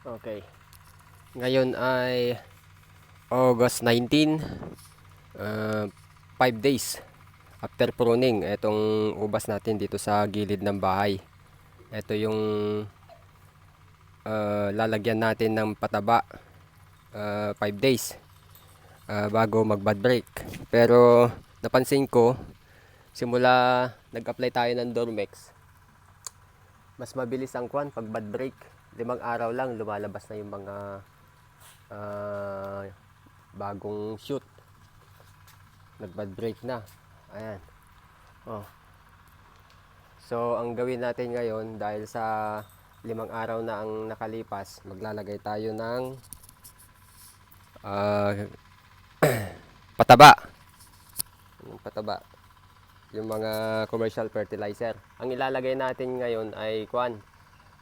Okay. Ngayon ay August 19. 5 days after pruning. Itong ubas natin dito sa gilid ng bahay. Ito yung ah, lalagyan natin ng pataba 5 days ah, bago mag bad break. Pero napansin ko simula nag-apply tayo ng Dormex mas mabilis ang kwan pag bad break. Limang araw lang lumalabas na yung mga ah, bagong shoot. Nag bad break na. Ayan. Oh. So, ang gawin natin ngayon dahil sa limang araw na ang nakalipas, maglalagay tayo ng ah, pataba. Yung pataba yung mga commercial fertilizer. Ang ilalagay natin ngayon ay kwan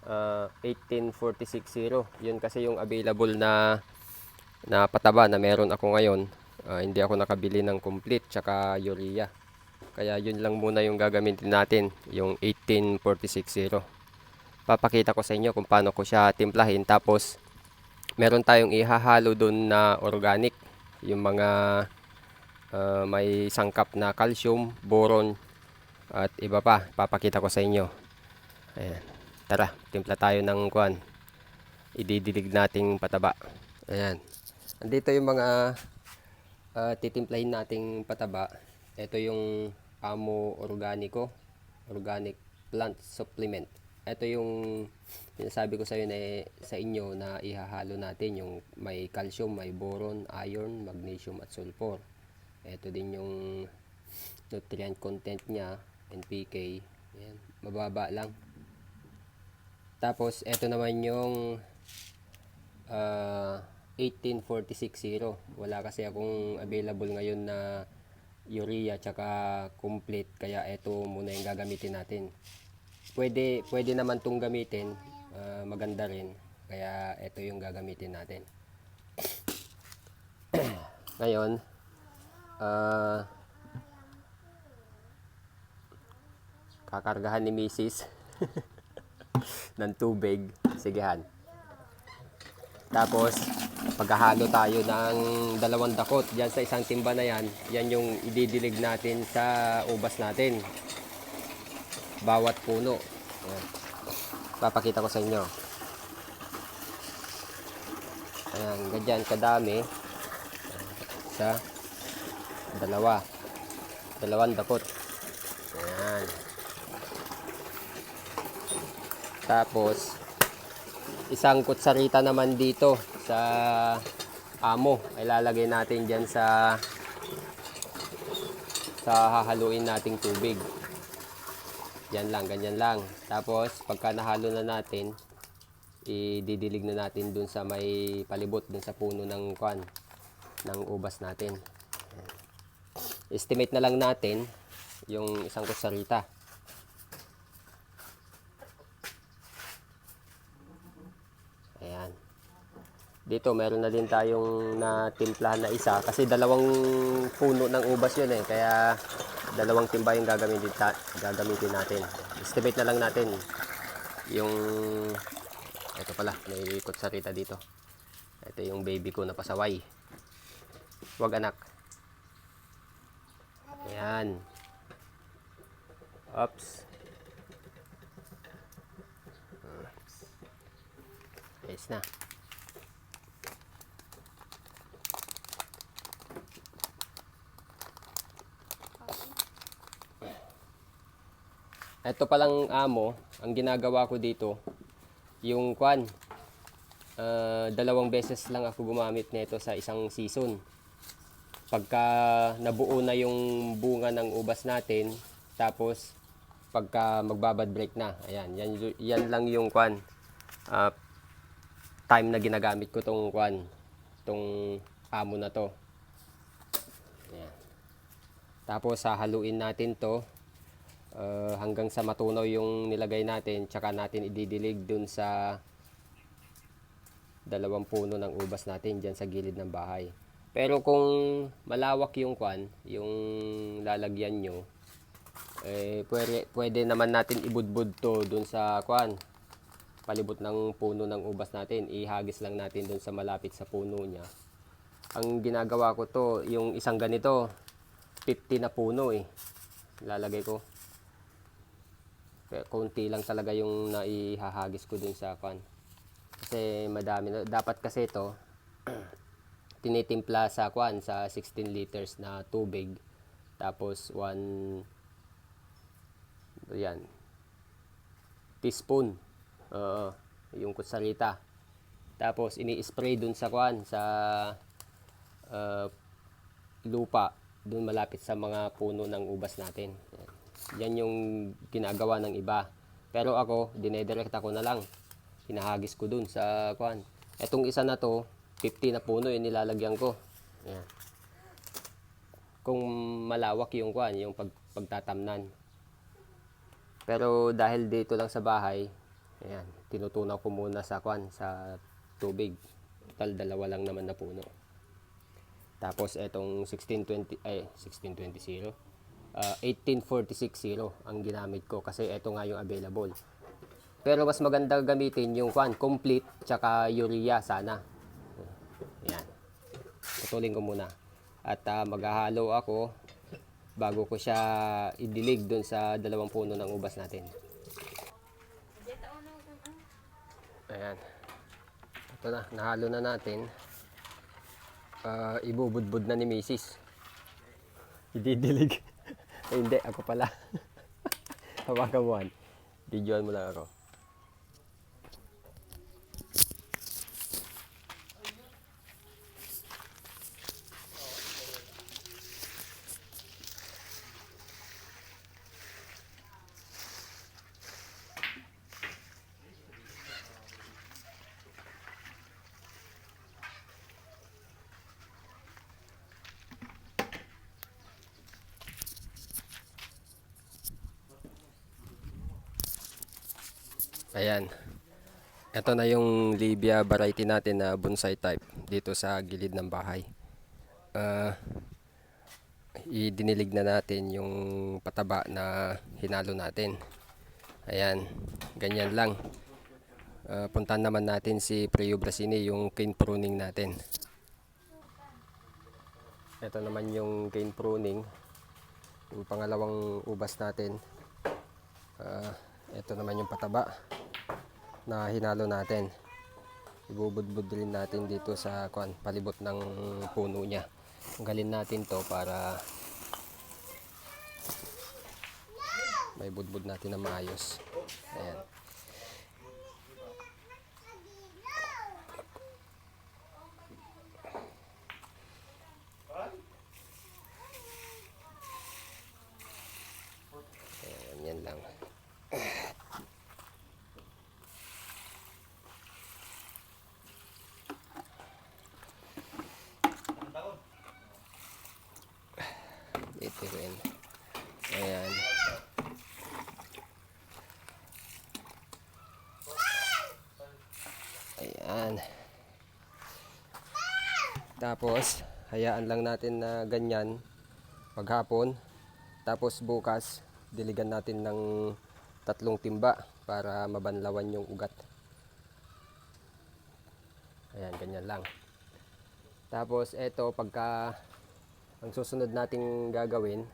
uh, 18460. Yun kasi yung available na na pataba na meron ako ngayon. Ah, hindi ako nakabili ng complete tsaka urea. Kaya yun lang muna yung gagamitin natin, yung 18460. Papakita ko sa inyo kung paano ko siya timplahin tapos meron tayong ihahalo doon na organic, yung mga uh, may sangkap na calcium, boron at iba pa. Papakita ko sa inyo. Ayan. Tara, timpla tayo ng kuan. Ididilig nating pataba. Ayan. Andito yung mga uh, titimplahin nating pataba. Ito yung Amo Organico, Organic Plant Supplement. Ito yung sinasabi ko sa inyo na sa inyo na ihahalo natin yung may calcium, may boron, iron, magnesium at sulfur. Ito din yung nutrient content niya, NPK. Ayan, mababa lang. Tapos, ito naman yung ah, 18460. Wala kasi akong available ngayon na urea tsaka complete. Kaya ito muna yung gagamitin natin. Pwede, pwede naman tong gamitin. ah, maganda rin. Kaya ito yung gagamitin natin. Ngayon, ah kakargahan ni Mrs. ng tubig. Sigehan. Tapos, paghahalo tayo ng dalawang dakot. Diyan sa isang timba na yan, yan yung ididilig natin sa ubas natin. Bawat puno. Ayan. Papakita ko sa inyo. Ayan, ganyan kadami. Sa dalawa. Dalawang dakot. Ayan. Tapos, isang kutsarita naman dito sa amo. Ay lalagay natin dyan sa sa hahaluin nating tubig. Yan lang, ganyan lang. Tapos, pagka nahalo na natin, ididilig na natin dun sa may palibot, dun sa puno ng kwan, ng ubas natin. Estimate na lang natin yung isang kutsarita. Dito meron na din tayong na timplahan na isa kasi dalawang puno ng ubas yun eh. Kaya dalawang timba yung gagamitin, ta- gagamitin natin. Estimate na lang natin yung ito pala, may kutsarita dito. Ito yung baby ko na pasaway. Wag anak. Ayan. Oops. Ayos na. Ito palang amo, ang ginagawa ko dito, yung kwan, ah, dalawang beses lang ako gumamit nito sa isang season. Pagka nabuo na yung bunga ng ubas natin, tapos pagka magbabad break na, ayan, yan, yan lang yung kwan, ah, time na ginagamit ko tong kwan, tong amo na to. Ayan. Tapos hahaluin natin to uh, hanggang sa matunaw yung nilagay natin, tsaka natin ididilig dun sa dalawang puno ng ubas natin dyan sa gilid ng bahay. Pero kung malawak yung kwan, yung lalagyan nyo, eh, pwede, pwede naman natin ibudbud to dun sa kwan, palibot ng puno ng ubas natin. Ihagis lang natin doon sa malapit sa puno niya. Ang ginagawa ko to, yung isang ganito, 50 na puno eh. Lalagay ko. Kaya konti lang talaga yung naihahagis ko dun sa kan. Kasi madami. Dapat kasi ito, tinitimpla sa kwan sa 16 liters na tubig. Tapos 1 yan. Teaspoon. Oo, yung kutsarita. Tapos ini-spray dun sa kwan sa uh, lupa dun malapit sa mga puno ng ubas natin. Yan. Yung ginagawa ng iba. Pero ako, dinedirect ako na lang. Hinahagis ko dun sa kwan. Etong isa na to, 50 na puno yung nilalagyan ko. Yan. Kung malawak yung kwan, yung pag, pagtatamnan. Pero dahil dito lang sa bahay, ayan, tinutunaw ko muna sa kwan, sa tubig. Total, dalawa lang naman na puno. Tapos etong 1620 ay 1620 uh, 18460 ang ginamit ko kasi ito nga yung available. Pero mas maganda gamitin yung kwan, complete tsaka urea sana. Yan. Putulin ko muna. At uh, maghahalo ako bago ko siya idilig doon sa dalawang puno ng ubas natin. Ayan. Ito na, nahalo na natin. Ah, ibubudbud na ni Mrs. Ididilig. Ay, hindi, ako pala. Hawakan mo. Videoan mo lang ako. Ayan. Ito na yung Libya variety natin na bonsai type dito sa gilid ng bahay. Ah, idinilig na natin yung pataba na hinalo natin. Ayan, ganyan lang. Ah, puntahan naman natin si Preo Brasini, yung cane pruning natin. Ito naman yung cane pruning. Yung pangalawang ubas natin. Ah, ito naman yung pataba na hinalo natin. Ibubudbud rin natin dito sa kwan, palibot ng puno niya. Tanggalin natin to para may budbud natin na maayos. Ayan, yan lang. Ito rin. Ayan. Ayan. Tapos, hayaan lang natin na ganyan paghapon. Tapos bukas, diligan natin ng tatlong timba para mabanlawan yung ugat. Ayan, ganyan lang. Tapos, eto, pagka ang susunod nating gagawin,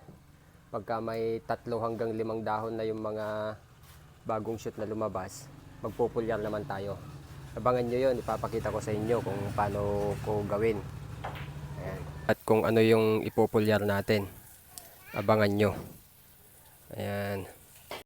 pagka may tatlo hanggang limang dahon na yung mga bagong shoot na lumabas, magpupulyar naman tayo. Abangan nyo yun, ipapakita ko sa inyo kung paano ko gawin. Ayan. At kung ano yung ipupulyar natin. Abangan nyo. Ayan.